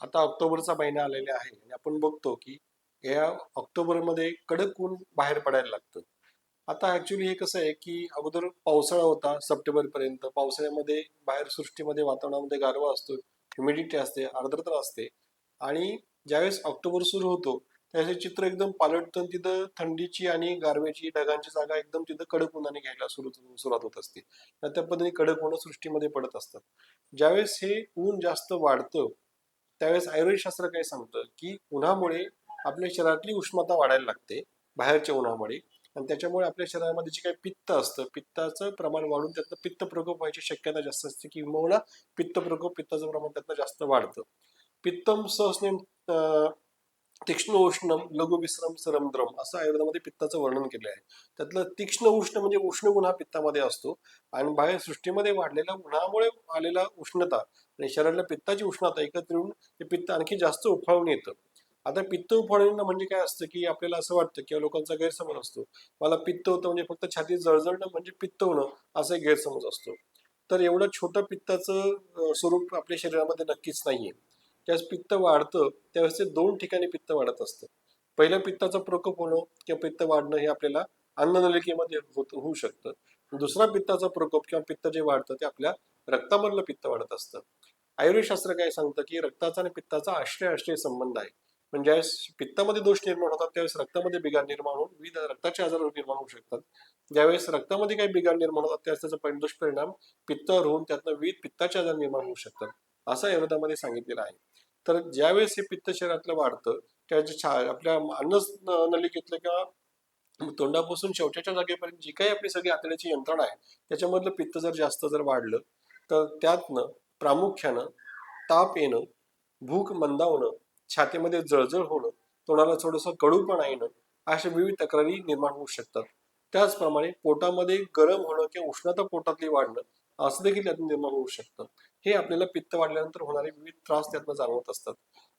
आता ऑक्टोबरचा महिना आलेला आहे आणि आपण बघतो की या ऑक्टोबरमध्ये कडक ऊन बाहेर पडायला लागतं. आता ऍक्च्युली हे कसं आहे की अगोदर पावसाळा होता सप्टेंबर पर्यंत पावसाळ्यामध्ये बाहेर सृष्टीमध्ये वातावरणामध्ये गारवा असतो ह्युमिडिटी असते आर्द्रता असते. आणि ज्यावेळेस ऑक्टोबर सुरू होतो त्यावेळेस चित्र एकदम पालटतं तिथं थंडीची आणि गारव्याची ढगांची जागा एकदम तिथं कडक उन्हाने घ्यायला सुरू सुरुवात होत असते. त्या पद्धतीने कडक उन्हा सृष्टीमध्ये पडत असतात. ज्यावेळेस हे ऊन जास्त वाढतं त्यावेळेस आयुर्वेदशास्त्र काय सांगतं की उन्हामुळे आपल्या शरीरातली उष्णता वाढायला लागते बाहेरच्या उन्हामुळे. आणि त्याच्यामुळे आपल्या शरीरामध्ये जे काही पित्त असतं पित्ताचं प्रमाण वाढून त्यातनं पित्त प्रकोप व्हायची शक्यता जास्त असते किंवा पित्त प्रकोप पित्ताचं प्रमाण त्यातनं जास्त वाढतं. पित्तम सहस्नेम तीक्ष्ण उष्ण लघु विश्रम सरमद्रम असं आयुर्वेदामध्ये पित्ताचं वर्णन केलं आहे त्यातलं तीक्ष्ण उष्ण म्हणजे उष्ण गुण हा पित्तामध्ये असतो. आणि बाहेर सृष्टीमध्ये वाढलेल्या उन्हामुळे आलेला उष्णता आणि शरीराला पित्ताची उष्णता एकत्र येऊन ते पित्त आणखी जास्त उफाळून येतं. आता पित्त उफाळणं म्हणजे काय असतं की आपल्याला असं वाटतं किंवा लोकांचा गैरसमज असतो. मला पित्त होतं म्हणजे फक्त छाती जळजळणं म्हणजे पित्त होणं असा गैरसमज असतो. तर एवढं छोटं पित्ताचं स्वरूप आपल्या शरीरामध्ये नक्कीच नाहीये. त्यावेळेस पित्त वाढतं त्यावेळेस ते दोन ठिकाणी पित्त वाढत असतं. पहिलं पित्ताचा प्रकोप होणं किंवा पित्त वाढणं हे आपल्याला अन्ननलिकेमध्ये होत होऊ शकतं. दुसरा पित्ताचा प्रकोप किंवा पित्त जे वाढतं ते आपल्या रक्तामधलं पित्त वाढत असतं. आयुर्वेदशास्त्र काय सांगतं की रक्ताचा आणि पित्ताचा आश्रय आश्रय संबंध आहे. म्हणजे ज्यावेळेस पित्तामध्ये दोष निर्माण होतात त्यावेळेस रक्तामध्ये बिघाड निर्माण होऊन विविध रक्ताचे आजार निर्माण होऊ शकतात. ज्यावेळेस रक्तामध्ये काही बिघाड निर्माण होतात त्यावेळेस त्याचा दुष्परिणाम पित्तावर होऊन त्यातनं विविध पित्ताचे आजार निर्माण होऊ शकतात असं आयुर्वेदामध्ये सांगितलेलं आहे. तर ज्यावेळेस हे पित्त शरीरातलं वाढतं त्यावेळेस छा आपल्या अन्न नलिकेतलं किंवा तोंडापासून शौचाच्या जागेपर्यंत जी काही आपली सगळी आतड्याची यंत्रणा आहे त्याच्यामधलं पित्त जर जास्त जर वाढलं तर त्यातनं प्रामुख्यानं ताप येणं भूक मंदावणं छातीमध्ये जळजळ होणं तोंडाला थोडंसं कडूपणा येणं अशा विविध तक्रारी निर्माण होऊ शकतात. त्याचप्रमाणे पोटामध्ये गरम होणं किंवा उष्णता पोटातली वाढणं असं देखील त्यातून निर्माण होऊ शकतं. हे आपल्याला पित्त वाढल्यानंतर होणारे विविध त्रास त्यातनं जाणवत असतात.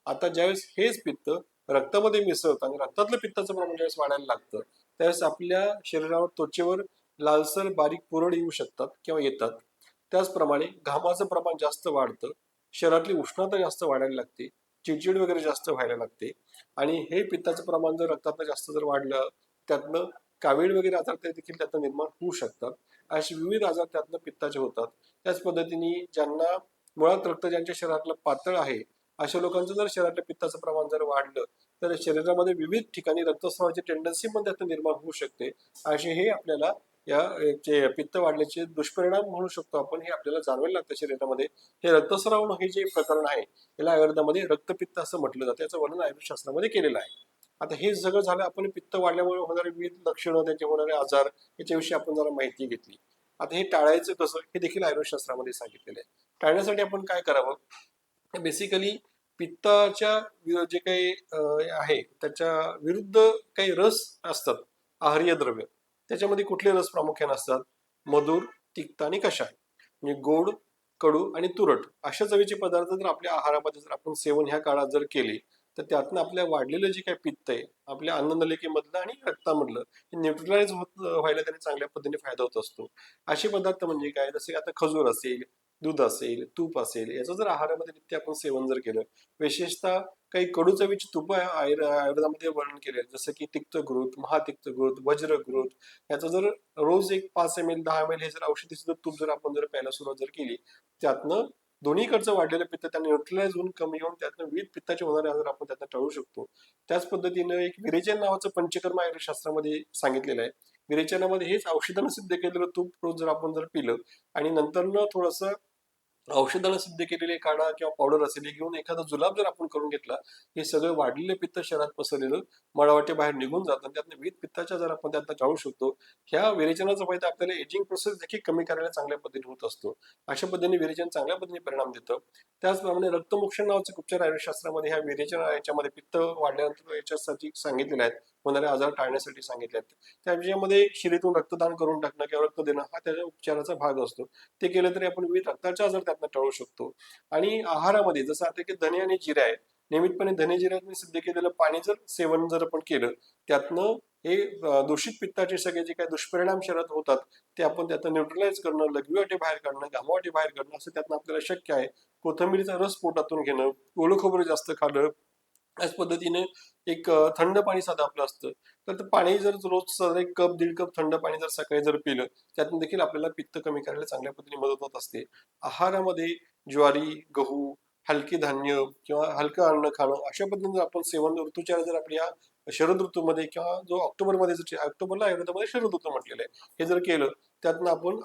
आता ज्यावेळेस हेच पित्त रक्तामध्ये मिसळतं आणि रक्तातलं पित्ताचं प्रमाण ज्यावेळेस वाढायला लागतं त्यावेळेस आपल्या शरीरावर त्वचेवर लालसर बारीक पुरड येऊ शकतात किंवा येतात. त्याचप्रमाणे घामाचं प्रमाण जास्त वाढतं शरीरातली उष्णता जास्त वाढायला लागते चिडचिड वगैरे जास्त व्हायला लागते. आणि हे पित्ताचं प्रमाण जर रक्तातलं जास्त जर वाढलं त्यातनं कावीळ वगैरे आजार ते देखील त्यातनं निर्माण होऊ शकतात. असे विविध आजार त्यातनं पित्ताचे होतात. त्याच पद्धतीने ज्यांना मुळात रक्त ज्यांच्या शरीरातलं पातळ आहे अशा लोकांचं जर शरीरातल्या पित्ताचं प्रमाण जर वाढलं तर शरीरामध्ये विविध ठिकाणी रक्तस्रावाची टेंडन्सी पण त्यातनं निर्माण होऊ शकते. असे हे आपल्याला या जे पित्त वाढल्याचे दुष्परिणाम म्हणू शकतो आपण हे आपल्याला जाणवायला लागतं शरीरामध्ये. हे रक्तस्राव हे जे प्रकरण आहे याला आयुर्वेदामध्ये रक्तपित्त असं म्हटलं जातं. याचं वर्णन आयुर्वेदशास्त्रामध्ये केलेलं आहे. आता हे सगळं झालं आपण पित्त वाढल्यामुळे होणारे विविध लक्षणं त्याचे होणारे आजार याच्याविषयी आपण जरा माहिती घेतली. आता हे टाळायचं कसं हे देखील आयुर्वेदशास्त्रामध्ये सांगितलेलं आहे. टाळण्यासाठी आपण काय करावं? बेसिकली पित्ताच्या जे काही आहे त्याच्या विरुद्ध काही रस असतात आहार्य द्रव्य त्याच्यामध्ये कुठले रस प्रामुख्याने असतात? मधुर तिक्त आणि कषाय म्हणजे गोड कडू आणि तुरट अशा चवीचे पदार्थ जर आपल्या आहारामध्ये जर आपण सेवन ह्या काळात जर केले तर त्यातनं आपल्या वाढलेलं जे काही पित्त आहे आपल्या अन्ननलिकेमधलं आणि रक्तामधलं हे न्यूट्रलाइज होत व्हायला त्याने चांगल्या पद्धतीने फायदा होत असतो. असे पदार्थ म्हणजे काय? जसे आता खजूर असेल दूध असेल तूप असेल याचं जर आहारामध्ये नित्य आपण सेवन जर केलं विशेषतः काही कडू चवीची तुप आयुर् आयुर्वेदामध्ये वर्णन केले जसं की तिक्त घृत महातिक्त घृत वज्र घृत याचं जर रोज एक पाच एम एल दहा एम एल हे जर औषधी सुद्धा तूप जर आपण जर प्यायला सुरुवात जर केली त्यातनं दोन्हीकडचं वाढलेलं पित्त त्यांना न्यूट्रलाइज होऊन कमी होऊन त्यातनं विविध पित्ताचे होणारे आजार आपण त्यातनं टाळू शकतो. त्याच पद्धतीनं एक विरेचन नावाचं पंचकर्म आयुर्वेदशास्त्रामध्ये सांगितलेलं आहे. विरेचनामध्ये हेच औषधानं सिद्ध केलेलं तूप रोज जर आपण जर पिलं आणि नंतर थोडंसं औषधाला सिद्ध केलेले काढा किंवा पावडर असेल घेऊन एखादा जुलाब जर आपण करून घेतला हे सगळं वाढलेले पित्त शरीरात पसरलेलं मळावाटे बाहेर निघून जातं. त्यातनं विविध पित्ताच्या जर आपण त्यातनं टाळू शकतो ह्या विरेचनाचा फायदा आपल्याला एजिंग प्रोसेस देखील कमी करायला चांगल्या पद्धतीने होत असतो. अशा पद्धतीने विरेचन चांगल्या पद्धतीने परिणाम देतं. त्याचप्रमाणे रक्तमोक्षण नावाचे उपचार आयुर्वेदशास्त्रामध्ये ह्या विरेचन याच्यामध्ये पित्त वाढल्यानंतर याच्यासाठी सांगितलेले आहेत होणारे आजार टाळण्यासाठी सांगितले आहेत त्या विषयामध्ये शिरीतून रक्तदान करून टाकणं किंवा रक्त देणं हा त्याच्या उपचाराचा भाग असतो. ते केलं तरी आपण विविध रक्ताचे आजार त्यातनं टाळू शकतो. आणि आहारामध्ये जसं आता की धने आणि जिरे आहेत. नियमितपणे धनेजिऱ्याने सिद्ध केलेलं पाणी जर सेवन जर आपण केलं त्यातनं हे दूषित पित्ताचे सगळे जे काही दुष्परिणाम शरीरात होतात ते आपण त्यातनं न्यूट्रलाइज करणं लघवीवाटे बाहेर काढणं घामावाटे बाहेर काढणं असं त्यातनं आपल्याला शक्य आहे. कोथिंबीरीचा रस पोटातून घेणं ओलं खोबरं जास्त खाल्लं त्याच पद्धतीने एक थंड पाणी साधं आपलं असतं. तर ते पाणी जर रोज साधारण एक कप दीड कप थंड पाणी जर सकाळी जर पिलं त्यातून देखील आपल्याला पित्त कमी करायला चांगल्या पद्धतीने मदत होत असते. आहारामध्ये ज्वारी गहू हलकी धान्य किंवा हलकं अन्न खाणं अशा पद्धतीने जर आपण सेवन ऋतूच्या जर आपल्या शरद ऋतूमध्ये किंवा जो ऑक्टोबरमध्ये जर ऑक्टोबरला आयुर्वेदामध्ये शरद ऋतू म्हटलेलं आहे हे जर केलं त्यातनं आपण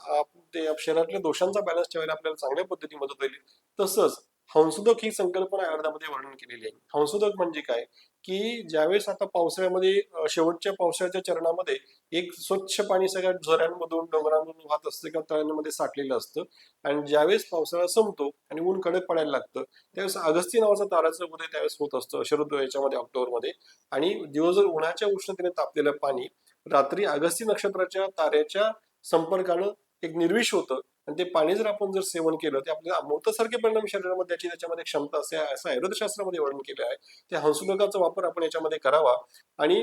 ते शरीरातल्या दोषांचा बॅलन्स ठेवायला आपल्याला चांगल्या पद्धतीने मदत होईल. तसंच हंसोदक ही संकल्पना आयुर्वेदामध्ये वर्णन केलेली आहे. हंसोदक म्हणजे काय? की ज्यावेळेस आता पावसाळ्यामध्ये शेवटच्या पावसाळ्याच्या चरणामध्ये एक स्वच्छ पाणी सगळ्या झऱ्यांमधून डोंगरांमधून वाहत असतं किंवा तळ्यांमध्ये साठलेलं असतं. आणि ज्यावेळेस पावसाळा संपतो आणि ऊन कडक पडायला लागतं त्यावेळेस अगस्ती नावाचा ताराचं उदय त्यावेळेस होत असतं शरद याच्यामध्ये ऑक्टोबरमध्ये. आणि दिवसभर उन्हाच्या उष्णतेने तापलेलं पाणी रात्री अगस्ती नक्षत्राच्या ताऱ्याच्या संपर्कानं एक निर्विष होतं. आणि ते पाणी जर आपण जर सेवन केलं ते आपल्याला अमृतासारखे परिणाम शरीरामध्ये त्याची त्याच्यामध्ये क्षमता असे असं आयुर्वेदशास्त्रामध्ये वर्णन केलं आहे. त्या हंसुलकाचा वापर आपण याच्यामध्ये करावा. आणि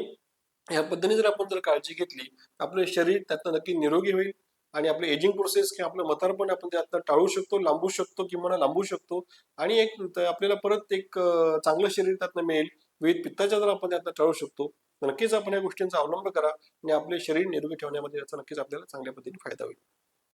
ह्या पद्धतीने जर आपण जर काळजी घेतली आपलं शरीर त्यातनं नक्की निरोगी होईल आणि आपलं एजिंग प्रोसेस किंवा आपलं मतारपण आपण त्यातनं टाळू शकतो लांबू शकतो किंवा लांबू शकतो. आणि एक आपल्याला परत एक चांगलं शरीर त्यातनं मिळेल. विविध पित्ताच्या जर आपण त्यातनं टाळू शकतो नक्कीच आपण या गोष्टींचा अवलंब करा आणि आपले शरीर निरोगी ठेवण्यामध्ये याचा नक्कीच आपल्याला चांगल्या पद्धतीने फायदा होईल.